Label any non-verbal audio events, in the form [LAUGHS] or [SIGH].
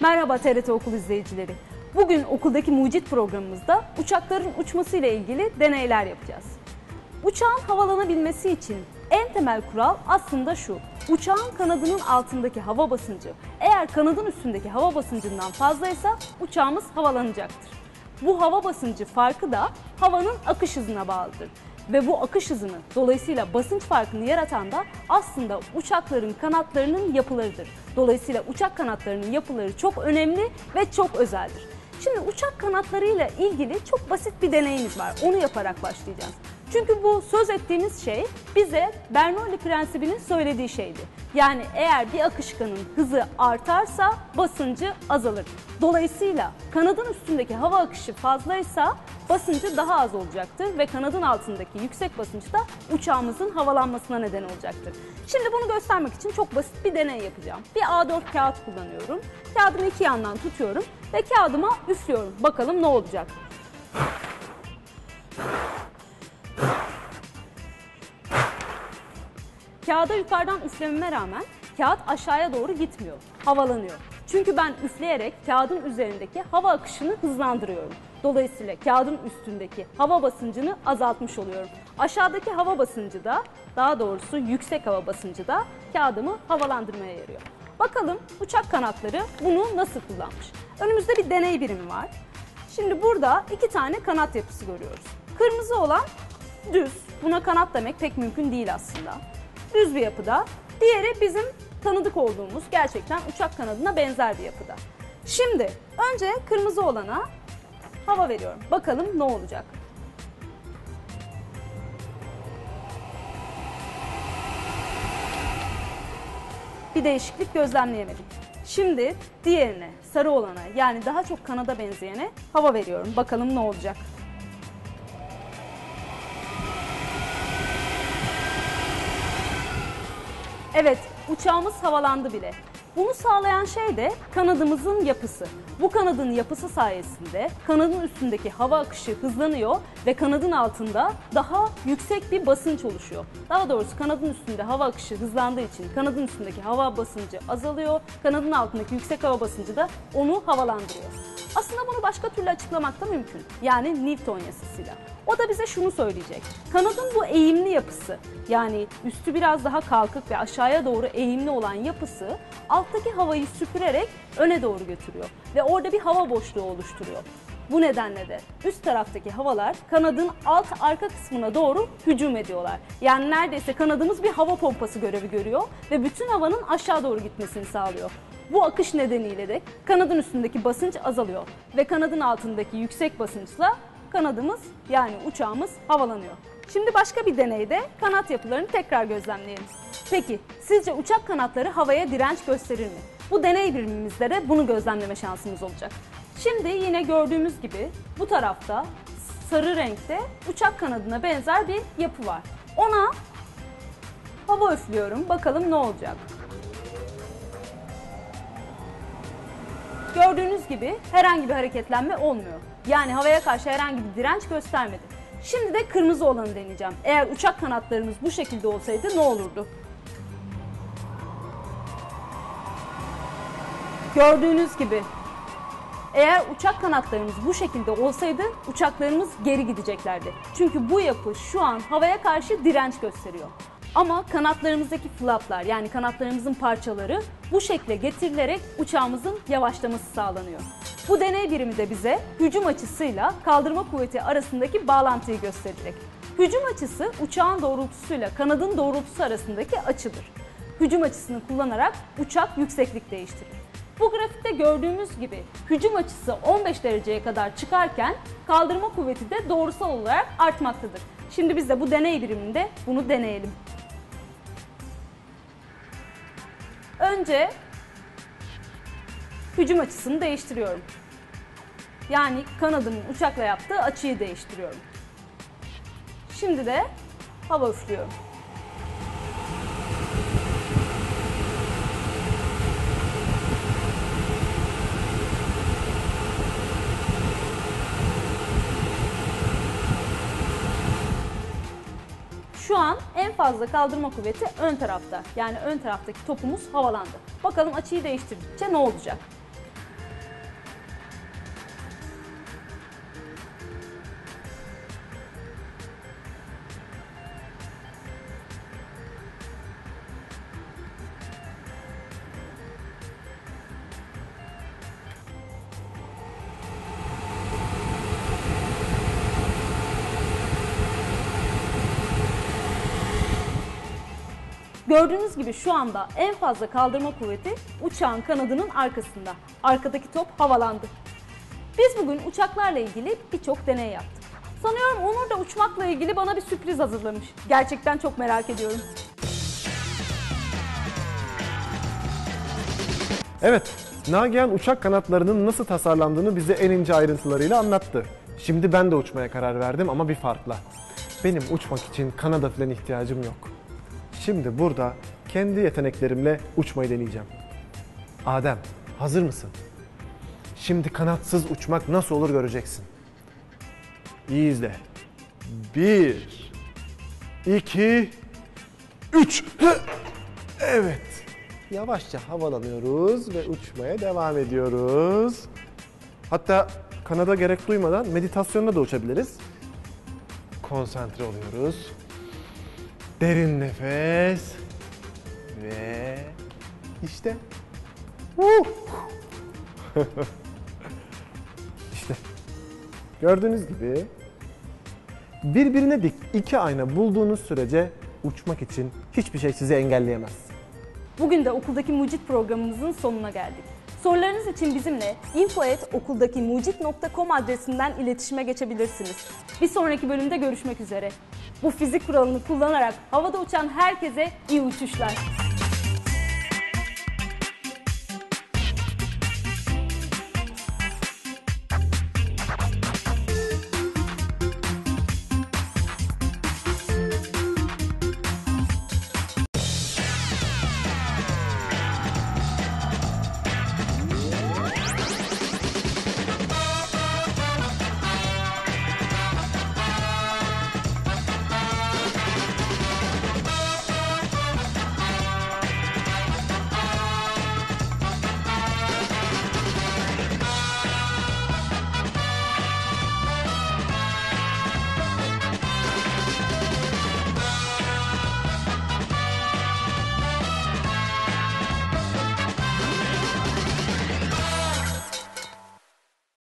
Merhaba TRT Okul izleyicileri. Bugün okuldaki mucit programımızda uçakların uçması ile ilgili deneyler yapacağız. Uçağın havalanabilmesi için en temel kural aslında şu. Uçağın kanadının altındaki hava basıncı eğer kanadın üstündeki hava basıncından fazlaysa uçağımız havalanacaktır. Bu hava basıncı farkı da havanın akış hızına bağlıdır. Ve bu akış hızını dolayısıyla basınç farkını yaratan da aslında uçakların kanatlarının yapılarıdır. Dolayısıyla uçak kanatlarının yapıları çok önemli ve çok özeldir. Şimdi uçak kanatlarıyla ilgili çok basit bir deneyimiz var. Onu yaparak başlayacağız. Çünkü bu söz ettiğimiz şey bize Bernoulli prensibinin söylediği şeydi. Yani eğer bir akışkanın hızı artarsa basıncı azalır. Dolayısıyla kanadın üstündeki hava akışı fazlaysa basıncı daha az olacaktır ve kanadın altındaki yüksek basınç da uçağımızın havalanmasına neden olacaktır. Şimdi bunu göstermek için çok basit bir deney yapacağım. Bir A4 kağıt kullanıyorum. Kağıdımı iki yandan tutuyorum ve kağıdıma üflüyorum. Bakalım ne olacak. Kağıda yukarıdan üflememe rağmen kağıt aşağıya doğru gitmiyor, havalanıyor. Çünkü ben üfleyerek kağıdın üzerindeki hava akışını hızlandırıyorum. Dolayısıyla kağıdın üstündeki hava basıncını azaltmış oluyorum. Aşağıdaki hava basıncı da, daha doğrusu yüksek hava basıncı da kağıdımı havalandırmaya yarıyor. Bakalım uçak kanatları bunu nasıl kullanmış? Önümüzde bir deney birimi var. Şimdi burada iki tane kanat yapısı görüyoruz. Kırmızı olan düz. Buna kanat demek pek mümkün değil aslında. Düz bir yapıda. Diğeri bizim tanıdık olduğumuz gerçekten uçak kanadına benzer bir yapıda. Şimdi önce kırmızı olana hava veriyorum. Bakalım ne olacak? Bir değişiklik gözlemleyemedik. Şimdi diğerine, sarı olana yani daha çok kanada benzeyene hava veriyorum. Bakalım ne olacak? Evet, uçağımız havalandı bile. Bunu sağlayan şey de kanadımızın yapısı. Bu kanadın yapısı sayesinde kanadın üstündeki hava akışı hızlanıyor ve kanadın altında daha yüksek bir basınç oluşuyor. Daha doğrusu kanadın üstünde hava akışı hızlandığı için kanadın üstündeki hava basıncı azalıyor. Kanadın altındaki yüksek hava basıncı da onu havalandırıyor. Aslında bunu başka türlü açıklamak da mümkün. Yani Newton yasasıyla. O da bize şunu söyleyecek. Kanadın bu eğimli yapısı yani üstü biraz daha kalkık ve aşağıya doğru eğimli olan yapısı alttaki havayı süpürerek öne doğru götürüyor ve orada bir hava boşluğu oluşturuyor. Bu nedenle de üst taraftaki havalar kanadın alt arka kısmına doğru hücum ediyorlar. Yani neredeyse kanadımız bir hava pompası görevi görüyor ve bütün havanın aşağı doğru gitmesini sağlıyor. Bu akış nedeniyle de kanadın üstündeki basınç azalıyor ve kanadın altındaki yüksek basınçla kanadımız yani uçağımız havalanıyor. Şimdi başka bir deneyde kanat yapılarını tekrar gözlemleyelim. Peki sizce uçak kanatları havaya direnç gösterir mi? Bu deney birimimizde de bunu gözlemleme şansımız olacak. Şimdi yine gördüğümüz gibi bu tarafta sarı renkte uçak kanadına benzer bir yapı var. Ona hava üflüyorum. Bakalım ne olacak? Gördüğünüz gibi herhangi bir hareketlenme olmuyor. Yani havaya karşı herhangi bir direnç göstermedi. Şimdi de kırmızı olanı deneyeceğim. Eğer uçak kanatlarımız bu şekilde olsaydı ne olurdu? Gördüğünüz gibi eğer uçak kanatlarımız bu şekilde olsaydı uçaklarımız geri gideceklerdi. Çünkü bu yapı şu an havaya karşı direnç gösteriyor. Ama kanatlarımızdaki flaplar yani kanatlarımızın parçaları bu şekle getirilerek uçağımızın yavaşlaması sağlanıyor. Bu deney birimi de bize hücum açısıyla kaldırma kuvveti arasındaki bağlantıyı gösterecek. Hücum açısı uçağın doğrultusuyla kanadın doğrultusu arasındaki açıdır. Hücum açısını kullanarak uçak yükseklik değiştirir. Bu grafikte gördüğümüz gibi hücum açısı 15 dereceye kadar çıkarken kaldırma kuvveti de doğrusal olarak artmaktadır. Şimdi biz de bu deney biriminde bunu deneyelim. Önce hücum açısını değiştiriyorum. Yani kanadımın uçakla yaptığı açıyı değiştiriyorum. Şimdi de hava üflüyorum. Şu an en fazla kaldırma kuvveti ön tarafta. Yani ön taraftaki topumuz havalandı. Bakalım açıyı değiştirdikçe ne olacak? Gördüğünüz gibi şu anda en fazla kaldırma kuvveti uçağın kanadının arkasında. Arkadaki top havalandı. Biz bugün uçaklarla ilgili birçok deney yaptık. Sanıyorum Onur da uçmakla ilgili bana bir sürpriz hazırlamış. Gerçekten çok merak ediyorum. Evet, Nagihan uçak kanatlarının nasıl tasarlandığını bize en ince ayrıntılarıyla anlattı. Şimdi ben de uçmaya karar verdim ama bir farkla. Benim uçmak için kanada falan ihtiyacım yok. Şimdi burada kendi yeteneklerimle uçmayı deneyeceğim. Adem, hazır mısın? Şimdi kanatsız uçmak nasıl olur göreceksin. İyi izle. Bir, iki, üç. Evet. Yavaşça havalanıyoruz ve uçmaya devam ediyoruz. Hatta kanada gerek duymadan meditasyonla da uçabiliriz. Konsantre oluyoruz. Derin nefes. Ve işte. [LAUGHS] İşte. Gördüğünüz gibi birbirine dik iki ayna bulduğunuz sürece uçmak için hiçbir şey sizi engelleyemez. Bugün de okuldaki mucit programımızın sonuna geldik. Sorularınız için bizimle info@okuldakimucit.com adresinden iletişime geçebilirsiniz. Bir sonraki bölümde görüşmek üzere. Bu fizik kuralını kullanarak havada uçan herkese iyi uçuşlar.